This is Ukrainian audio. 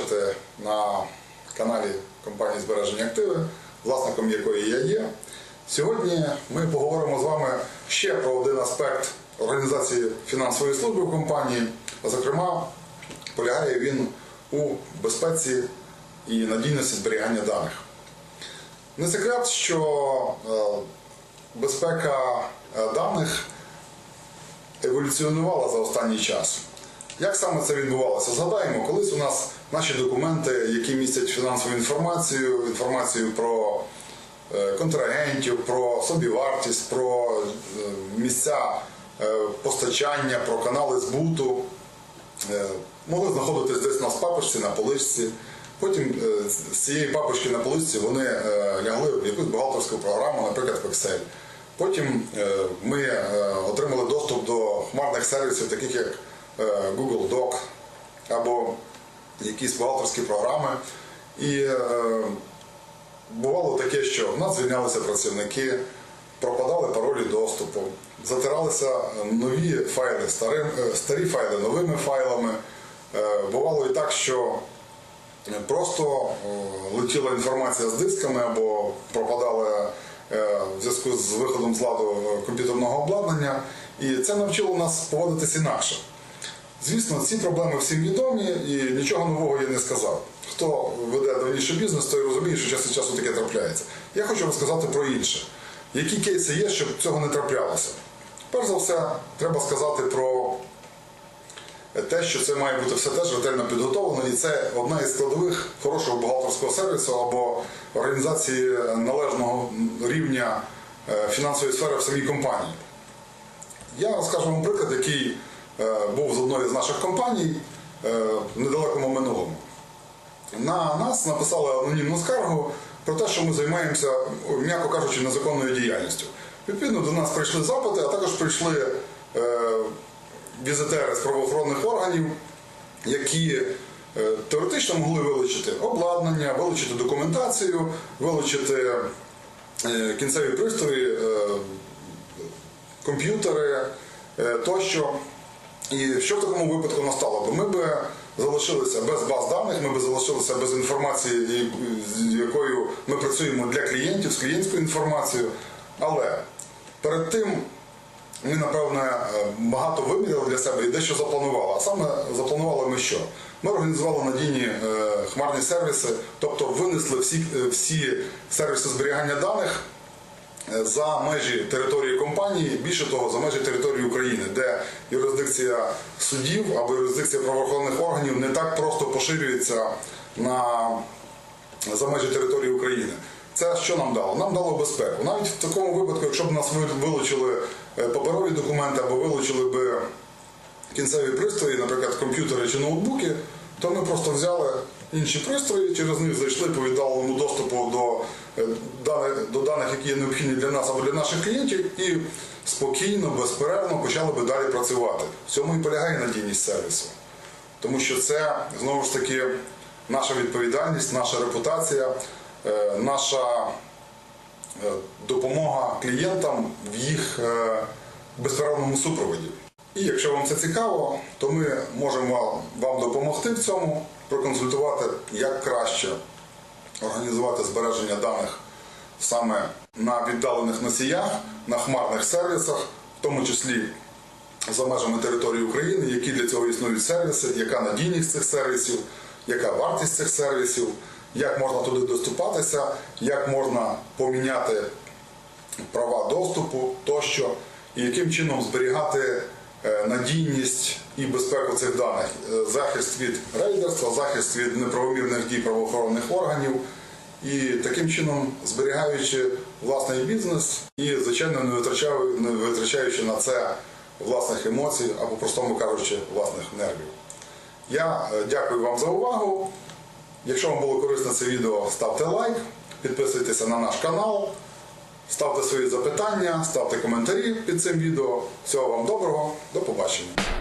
бачите на каналі компанії збереження активи, власником якої я є. Сьогодні ми поговоримо з вами ще про один аспект організації фінансової служби в компанії. А зокрема, полягає він у безпеці і надійності зберігання даних. Не секрет, що е, безпека е, даних еволюціонувала за останній час. Як саме це відбувалося? Згадаємо, колись у нас наші документи, які містять фінансову інформацію, інформацію про е, контрагентів, про собівартість, про е, місця е, постачання, про канали збуту, могли знаходитись десь у нас в папочці на поличці. Потім з цієї папочки на поличці вони лягли в якусь бухгалтерську програму, наприклад, в Excel. Потім ми отримали доступ до хмарних сервісів, таких як Google Doc або якісь бухгалтерські програми. І е, бувало таке, що в нас звільнялися працівники, пропадали паролі доступу, затиралися нові файли, старим, е, старі файли новими файлами. Е, Бувало і так, що просто е, летіла інформація з дисками або пропадала е, в зв'язку з виходом з ладу комп'ютерного обладнання, і це навчило нас поводитись інакше. Звісно, ці проблеми всім відомі і нічого нового я не сказав. Хто веде давніше бізнес, той розуміє, що час від часу таке трапляється. Я хочу розказати про інше. Які кейси є, щоб цього не траплялося? Перш за все, треба сказати про те, що це має бути все теж ретельно підготовлено, і це одна із складових хорошого бухгалтерського сервісу або організації належного рівня е, фінансової сфери в самій компанії. Я розкажу вам приклад, який був з одної з наших компаній е, в недалекому минулому. На нас написали анонімну скаргу про те, що ми займаємося, м'яко кажучи, незаконною діяльністю. Відповідно, до нас прийшли запити, а також прийшли е, візитери з правоохоронних органів, які е, теоретично могли вилучити обладнання, вилучити документацію, вилучити е, кінцеві пристрої, е, комп'ютери е, тощо. І що в такому випадку настало? Бо ми б залишилися без баз даних, ми б залишилися без інформації, з якою ми працюємо для клієнтів, з клієнтською інформацією. Але перед тим ми, напевне, багато виміряли для себе і дещо запланували. А саме запланували ми що? Ми організували надійні е, хмарні сервіси, тобто винесли всі, е, всі сервіси зберігання даних за межі території компанії, більше того, за межі території України, де юрисдикція судів або юрисдикція правоохоронних органів не так просто поширюється на за межі території України. Це що нам дало? Нам дало безпеку. Навіть в такому випадку, якщо б нас ви- вилучили е, паперові документи або вилучили б кінцеві пристрої, наприклад, комп'ютери чи ноутбуки, то ми просто взяли інші пристрої, через них зайшли по віддаленому доступу до е, даних, до даних, які є необхідні для нас або для наших клієнтів, і спокійно, безперервно почали би далі працювати. В цьому і полягає надійність сервісу. Тому що це знову ж таки наша відповідальність, наша репутація, е, наша е, допомога клієнтам в їх безперервному супроводі. І якщо вам це цікаво, то ми можемо вам допомогти в цьому, проконсультувати, як краще організувати збереження даних саме на віддалених носіях, на хмарних сервісах, в тому числі за межами території України, які для цього існують сервіси, яка надійність цих сервісів, яка вартість цих сервісів, як можна туди доступатися, як можна поміняти права доступу тощо, і яким чином зберігати надійність і безпеку цих даних, Е, захист від рейдерства, захист від неправомірних дій правоохоронних органів. І таким чином зберігаючи власний бізнес і, звичайно, не витрачаючи на це власних емоцій або, простому кажучи, власних нервів. Я е, дякую вам за увагу. Якщо вам було корисне це відео, ставте лайк, підписуйтеся на наш канал, ставте свої запитання, ставте коментарі під цим відео. Всього вам доброго, до побачення.